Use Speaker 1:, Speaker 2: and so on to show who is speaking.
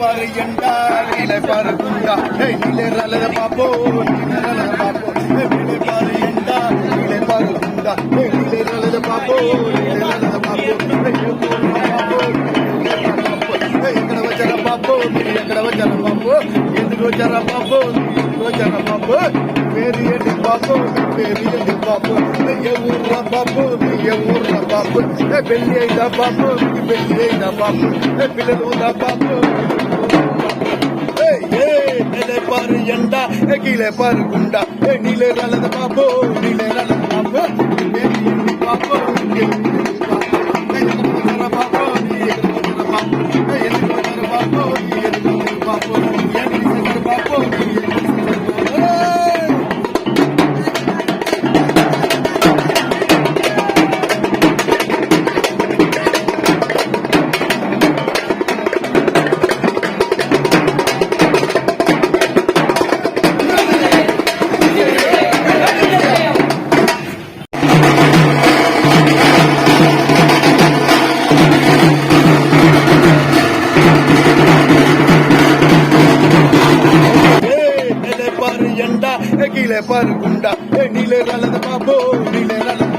Speaker 1: பாரு என்றால் நிலை பாரு குண்டா நிலை நல்லத பாப்போம் நல்லத பாப்போம் நிலை பாரு என்றால் நிலை பாரு குண்டா நிலை நல்லத பாப்போம் நிலை நல்லத பாப்போம் எక్కడ వచ్చారా బాబు మీరు ఎక్కడ వచ్చారా బాబు ఎందుకు వచ్చారా బాబు ఎందుకు వచ్చారా బాబు పేరు ఏంటి బాబు పేరు ఏంటి బాబు ఎవరురా బాబు ఎవరురా బాబు పెళ్లి అయినా బాబు పెళ్లి అయినా బాబు పిల్లలు ఉందా బాబు கீழே பாரு குண்டா. நில நல்லது பாப்போ நில நல்லது பாப்போ பாப்போ பாப்போ பாப்போ பாப்போ. నీలే పరుగుండా. నీలే రలద బాబో నీలే రలద